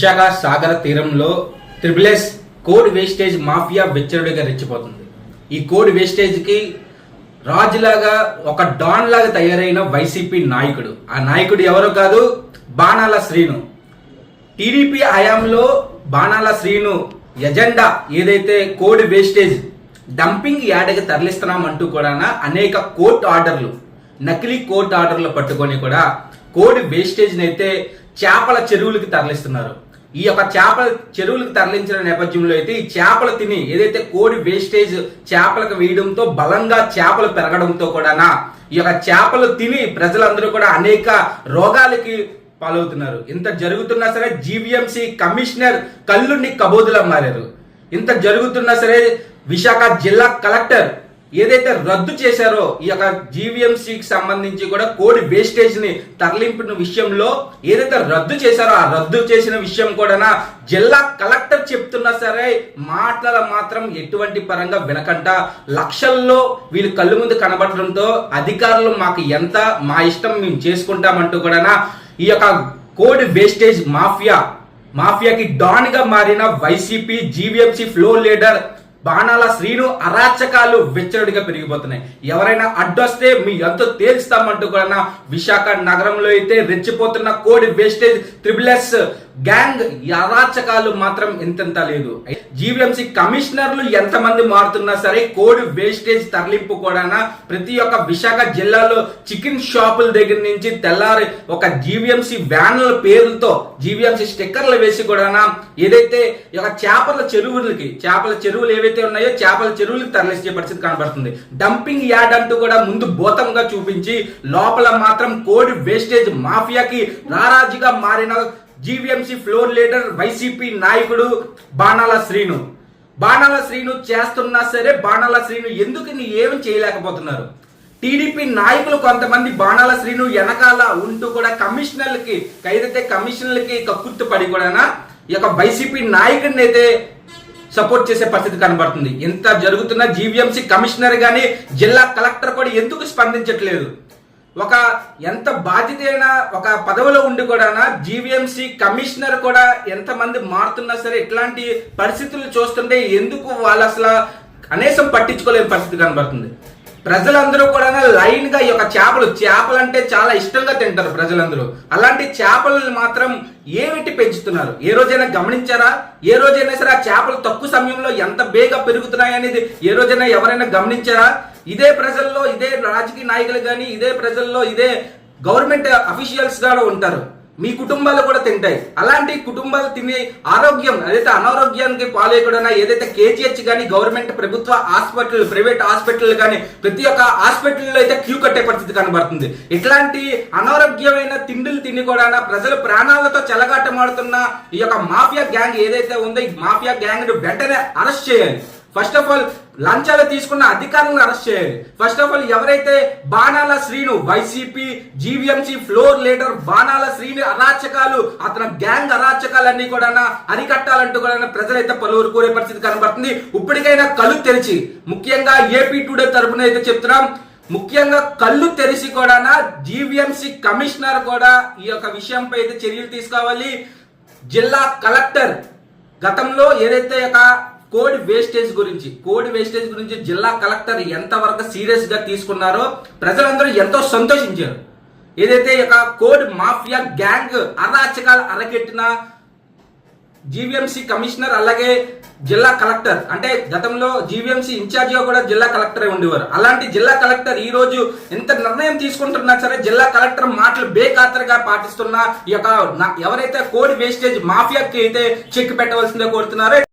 విశాఖ సాగర తీరంలో త్రిబులెస్ కోడ్ వేస్టేజ్ మాఫియా వెచ్చరుడిగా రెచ్చిపోతుంది. ఈ కోడ్ వేస్టేజ్కి రాజులాగా ఒక డాన్ లాగా తయారైన వైసీపీ నాయకుడు. ఆ నాయకుడు ఎవరో కాదు బాణాల శ్రీను. టీడీపీ హయాంలో బాణాల శ్రీను ఎజెండా ఏదైతే కోడ్ వేస్టేజ్ డంపింగ్ యార్డ్కి తరలిస్తున్నామంటూ కూడా అనేక కోర్టు ఆర్డర్లు నకిలీ కోర్టు ఆర్డర్లు పట్టుకొని కూడా కోడి వేస్టేజ్ని అయితే చేపల చెరువులకి తరలిస్తున్నారు. ఈ యొక్క చేపల చెరువులకు తరలించిన నేపథ్యంలో అయితే ఈ చేపలు తిని ఏదైతే కోడి వేస్టేజ్ చేపలకు వేయడంతో బలంగా చేపలు పెరగడంతో కూడానా ఈ యొక్క చేపలు తిని ప్రజలందరూ కూడా అనేక రోగాలకి పాలవుతున్నారు. ఇంత జరుగుతున్నా సరే జీవీఎంసీ కమిషనర్ కళ్ళుని కబోదులా మారారు. ఇంత జరుగుతున్నా సరే విశాఖ జిల్లా కలెక్టర్ ఏదైతే రద్దు చేశారో ఈ యొక్క జీవీఎంసీకి సంబంధించి కూడా కోడి వేస్టేజ్ని తరలింపిన విషయంలో ఏదైతే రద్దు చేశారో ఆ రద్దు చేసిన విషయం కూడా జిల్లా కలెక్టర్ చెప్తున్నా సరే మాటల మాత్రం ఎటువంటి పరంగా వినకంట. లక్షల్లో వీళ్ళు కళ్ళు ముందు కనబడడంతో అధికారులు మాకు ఎంత మా ఇష్టం మేము చేసుకుంటామంటూ కూడా ఈ యొక్క కోడ్ వేస్టేజ్ మాఫియా మాఫియాకి డాన్గా మారిన వైసీపీ జీవీఎంసీ ఫ్లో లీడర్ బాణాల శ్రీను అరాచకాలు వెచ్చడిగా పెరిగిపోతున్నాయి. ఎవరైనా అడ్డొస్తే మీ ఎంతో తేల్స్తామంటూ కూడా విశాఖ నగరంలో అయితే రెచ్చిపోతున్న కోడి వేస్టేజ్ త్రిబులెస్ గ్యాంగ్ ఈ మాత్రం ఎంతెంత లేదు. జీవీఎంసీ కమిషనర్లు ఎంతమంది మారుతున్నా సరే కోడి వేస్టేజ్ తరలింపు కూడా ప్రతి ఒక్క విశాఖ జిల్లాలో చికెన్ షాపుల దగ్గర నుంచి తెల్లారి ఒక జీవీఎంసీ వ్యాన్ల పేర్లతో జీవీఎంసీ స్టిక్కర్లు వేసి కూడా ఏదైతే ఒక చేపల చెరువులకి చేపల చెరువులు ఏవైతే ఉన్నాయో చేపల చెరువులకి తరలించే పరిస్థితి కనబడుతుంది. డంపింగ్ యార్డ్ అంటూ కూడా ముందు భూతంగా చూపించి లోపల మాత్రం కోడి వేస్టేజ్ మాఫియాకి రారాజుగా మారిన జీవీఎంసీ ఫ్లోర్ లీడర్ వైసీపీ నాయకుడు బాణాల శ్రీను. బాణాల శ్రీను చేస్తున్నా సరే బాణాల శ్రీను ఎందుకు నీ ఏమి చేయలేకపోతున్నారు? టీడీపీ నాయకులు కొంతమంది బాణాల శ్రీను వెనకాల ఉంటూ కూడా కమిషనర్లకి ఏదైతే కమిషనర్లకి కక్కుర్తి పడి కూడా ఈ యొక్క వైసీపీ నాయకుడిని అయితే సపోర్ట్ చేసే పరిస్థితి కనబడుతుంది. ఎంత జరుగుతున్న జీవీఎంసీ కమిషనర్ కానీ జిల్లా కలెక్టర్ కూడా ఎందుకు స్పందించట్లేదు? ఒక ఎంత బాధ్యత అయినా ఒక పదవిలో ఉండి కూడా జీవీఎంసీ కమిషనర్ కూడా ఎంతమంది మారుతున్నా సరే ఇట్లాంటి పరిస్థితులు చూస్తుంటే ఎందుకు వాళ్ళు అసలు కనీసం పట్టించుకోలేని పరిస్థితి కనబడుతుంది. ప్రజలందరూ కూడా లైన్గా ఈ యొక్క చేపలు చేపలు అంటే చాలా ఇష్టంగా తింటారు ప్రజలందరూ. అలాంటి చేపలను మాత్రం ఏమిటి పెంచుతున్నారు? ఏ రోజైనా గమనించారా? ఏ రోజైనా సరే ఆ చేపలు తక్కువ సమయంలో ఎంత బేగా పెరుగుతున్నాయి అనేది ఏ రోజైనా ఎవరైనా గమనించారా? ఇదే ప్రజల్లో ఇదే రాజకీయ నాయకులు కానీ ఇదే ప్రజల్లో ఇదే గవర్నమెంట్ అఫీషియల్స్ కూడా ఉంటారు. మీ కుటుంబాలు కూడా తింటాయి. అలాంటి కుటుంబాలు తినే ఆరోగ్యం అదైతే అనారోగ్యానికి పాలేయకుండా ఏదైతే కేజీహెచ్ కానీ గవర్నమెంట్ ప్రభుత్వ హాస్పిటల్ ప్రైవేట్ హాస్పిటల్ కానీ ప్రతి ఒక్క హాస్పిటల్లో అయితే క్యూ కట్టే పరిస్థితి కనబడుతుంది. ఇట్లాంటి అనారోగ్యమైన తిండులు తిని కూడా ప్రజలు ప్రాణాలతో చెలగాటమాడుతున్న ఈ యొక్క మాఫియా గ్యాంగ్ ఏదైతే ఉందో ఈ మాఫియా గ్యాంగ్ వెంటనే అరెస్ట్ చేయాలి. ఫస్ట్ ఆఫ్ ఆల్ లంచాలు తీసుకున్న అధికారులను అరెస్ట్ చేయాలి. ఫస్ట్ ఆఫ్ ఆల్ ఎవరైతే Banala Srinu YCP GVMC floor leader Banala Srini అరాచకాలు అతని గ్యాంగ్ అరాచకాలన్నీ కూడా అరికట్టాలంటూ కూడా ప్రజలైతే పలువురు కోరే పరిస్థితి కనబడుతుంది. ఇప్పటికైనా కళ్ళు తెరిచి ముఖ్యంగా ఏపీ టుడే తరపున అయితే చెప్తున్నాం ముఖ్యంగా కళ్ళు తెరిచి కూడా జీవీఎంసీ కమిషనర్ కూడా ఈ యొక్క విషయంపై అయితే చర్యలు తీసుకోవాలి. జిల్లా కలెక్టర్ గతంలో ఏదైతే ఒక కోడ్ వేస్టేజ్ గురించి కోడ్ వేస్టేజ్ గురించి జిల్లా కలెక్టర్ ఎంతవరకు సీరియస్గా తీసుకున్నారో ప్రజలందరూ ఎంతో సంతోషించారు. ఏదైతే ఒక కోడ్ మాఫియా గ్యాంగ్ అరాచకాలు అరకెట్టిన జీవీఎంసీ కమిషనర్ అలాగే జిల్లా కలెక్టర్ అంటే గతంలో జీవీఎంసీ ఇన్ఛార్జిగా కూడా జిల్లా కలెక్టరే ఉండేవారు. అలాంటి జిల్లా కలెక్టర్ ఈ రోజు ఎంత నిర్ణయం తీసుకుంటున్నా సరే జిల్లా కలెక్టర్ మాటలు బేఖాతరుగా పాటిస్తున్న ఈ యొక్క ఎవరైతే కోడ్ వేస్టేజ్ మాఫియాకి అయితే చెక్ పెట్టవలసిందే కోరుతున్నారో